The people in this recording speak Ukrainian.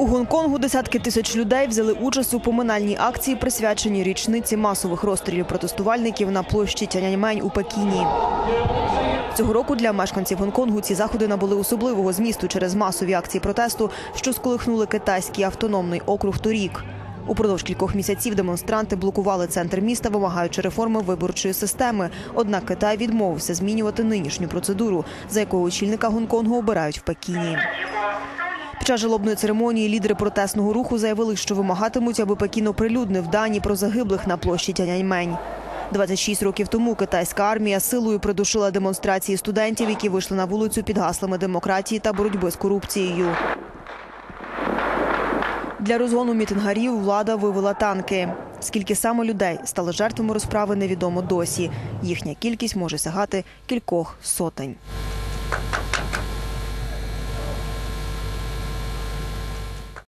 У Гонконгу десятки тисяч людей взяли участь у поминальній акції, присвяченій річниці масових розстрілів протестувальників на площі Тяньаньмень у Пекіні. Цього року для мешканців Гонконгу ці заходи набули особливого змісту через масові акції протесту, що сколихнули китайський автономний округ торік. Упродовж кількох місяців демонстранти блокували центр міста, вимагаючи реформи виборчої системи. Однак Китай відмовився змінювати нинішню процедуру, за якою очільника Гонконгу обирають в Пекіні. Під час жалобної церемонії лідери протестного руху заявили, що вимагатимуть, аби Пекін оприлюднив дані про загиблих на площі Тяньаньмень. 26 років тому китайська армія силою придушила демонстрації студентів, які вийшли на вулицю під гаслами демократії та боротьби з корупцією. Для розгону мітингарів влада вивела танки. Скільки саме людей стали жертвами розправи, невідомо досі. Їхня кількість може сягати кількох сотень.